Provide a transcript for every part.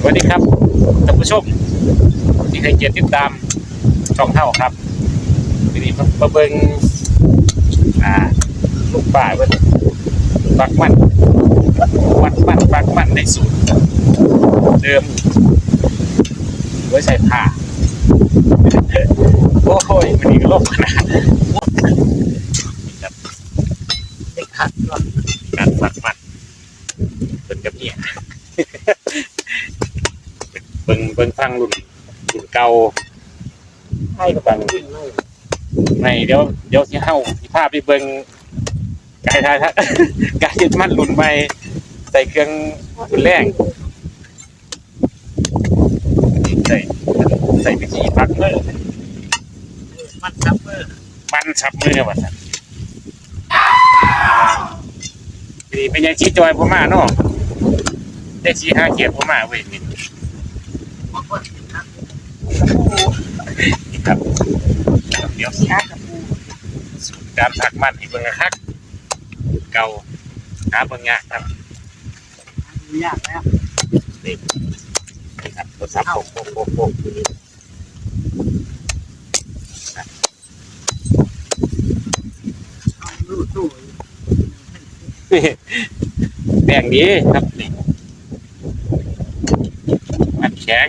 สวัสดีครับท่านผู้ชมที่เคยเกียรติติดตามช่องเท่าครับทีนี้มาเบิ่งอ่าลูกป่าเบิ่งปักมันวัดมันปักมันในสูตรเดิมไว้ใส่ผ้าโอ้ยมันนี่ก็ลบขนาดนี่ครับ เด็กขัดเนาะ การปักมันเป็นกับเนี่ย เบิ่งเบิ่ง ฟังรุ่นรุ่นเก่าให้กับฟังจริงเลยในเดี๋ยวเดี๋ยวสิเฮาสิพาไปเบิ่งกายทายทักายยึดมันรุ่นใหม่ใส่เครื่องรุ่นแรงใส่ใส่วิธีพักเมื่อมันซับเบอร์มันสับมือว่าซั่นทีนี้เป็นยังชี้จอยพ่อมาเนาะได้ชี้ห้าเขียดพ่อมาเว้ยนี่ บางคนนะ นี่ครับเดี๋ยวที่อากับปูสูตรการผักมันอีกเบิ่งนะครับเก่าหาเบิ่งยากครับยากแล้วนี่ครับโทรศัพท์โปกโปกโปกโปกอยู่นี่เอาลูกตู้แบ่งดีครับนี่มันแข็ง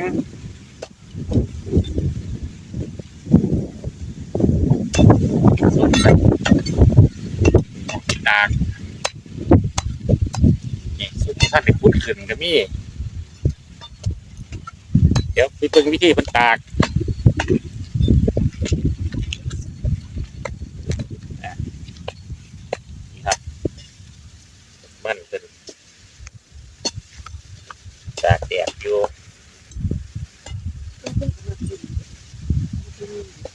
ส่วนแบบ ตากนี่สุดที่ท่านได้พูดขึ้นก็มีเดี๋ยวไปเบิ่งวิธีมันตากนี่ครับมันเป็นตากแดดอยู่ครับ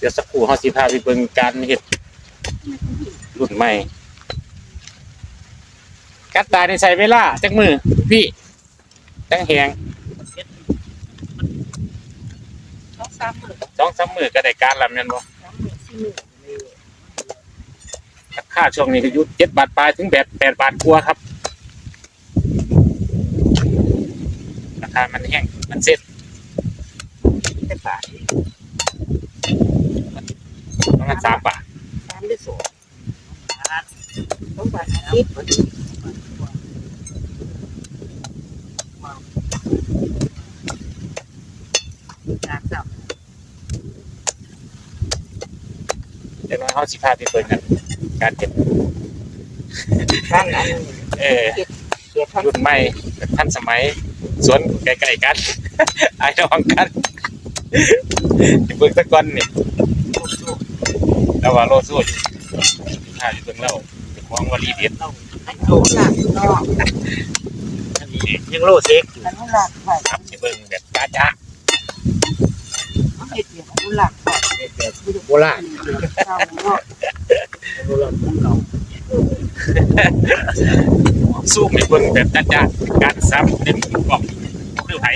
เดี๋ยวสักครู่เขาสิพาไปเบิ่งการเห็ดรุ่นใหม่กัดตาในใส่เวลาจักมือพี่จังแหงต้องซ้ำเลยสองสามมือก็ได้การลำยันบ่ซ้ำเลยสี่หนึ่าคาช่วงนี้ก็อยุดเจ็ดบาทปลายถึงแปดแปดบาทกว่าครับราคามันแห้งมันเซ็ตแต่บาท ประมาณสามบาทซ้ำได้สองบาทต้องบาทอาทิตย์จากจับเดี๋ยวเราสิพาไปเบิ่งกันการเก็บท่านอันเออเกียรติท่านรุ่นใหม่ทันสมัย สวนใกล้ๆกันไอ้น้องกันที่เบิ่งตะกอนนี่ แล้วว่าโลสู้อยู่ถ้าอยู่เบิ่งแล้วเป็นของวลีเด็ดเราให้โลหลักเนาะนี่ยังโลเซ็กอยู่อนุรักษ์ไว้ครับสิเบิ่งแบบจ้าเขาเฮ็ดอย่างอนุรักษ์ไว้ๆแบบโบราณเก่าเนาะโบราณของเก่าสู้ไม่เบิ่งแบบจ้าๆการซ้ำเต็มกล่องคือไผ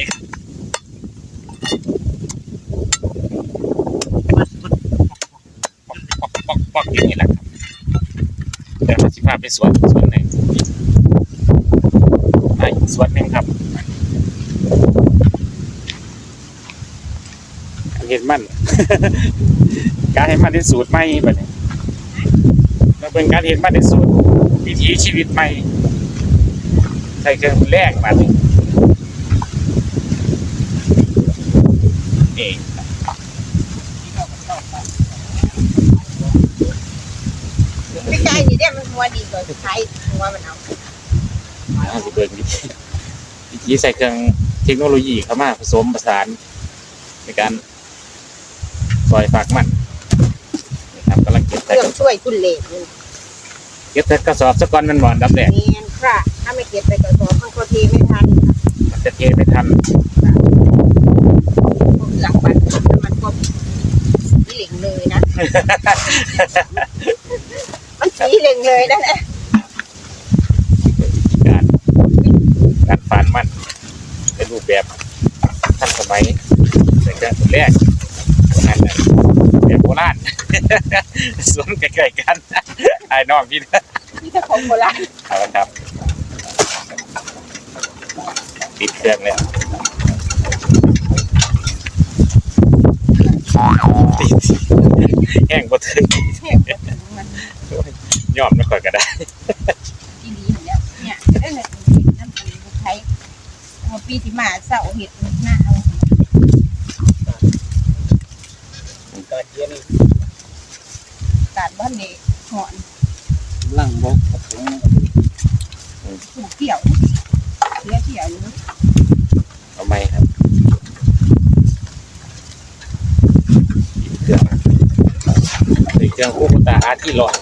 อกปอกอกอย่างนี้แหละครับเดี๋ยวเราสิพาไปสวนสวนหนึ่งไปสวนหนึ่งครับการเห็นมันการเห็นมันในสูตรใหม่แบบนี้มันเป็นการเห็นมันในสูตรวิถีชีวิตใหม่ใส่เครื่องแรกมาเลยนี่ ไม่ใช่นี่เด้มันหัวดีกว่าใช้หัวมันเอาเอาสิเบิ่งวิธีวิธีใส่เครื่องเทคโนโลยีเข้ามาผสมผสาน ในการซอยฝากมันนะครับกำลังเก็บเคแต่รื่องช่วยคุณเหล็กนี่เก็บแต่กระสอบสะก้อนมันบ่อนดับแดดเนียนค่ะถ้าไม่เก็บไปกระสอบมันก็เทไม่ทันมันจะเทไม่ทันพวกหลังบัตรมันก็สีเหล็กเลยนะมัน สีเหล็กเลยนั่นแหละการการฝานมันเป็นรูปแบบทันสมัยแต่ก็แรกงานแบบโบราณสวนใกล้ๆกันไอ้น้องพี่นะนี่ถ้าของโบราณเอาละครับติดเครื่องแล้วติดแห้งบ่ถึงเทพก็ถึงมัน ยอมไม่ค่อยก็ได้อีหลีเนแล้วเนี่ยได้เลยน้ำปีใช้เอาปีที่มาเสาเห็ดหน้าเอากระเทียมนี่ตัดบ้านเด็กหอนล่างบกกับถุงผูกเกี่ยวเลี้ยเกี่ยวอยู่เอาไหมครับติดเครื่องติดเครื่องคู่ตาอาที่หลอด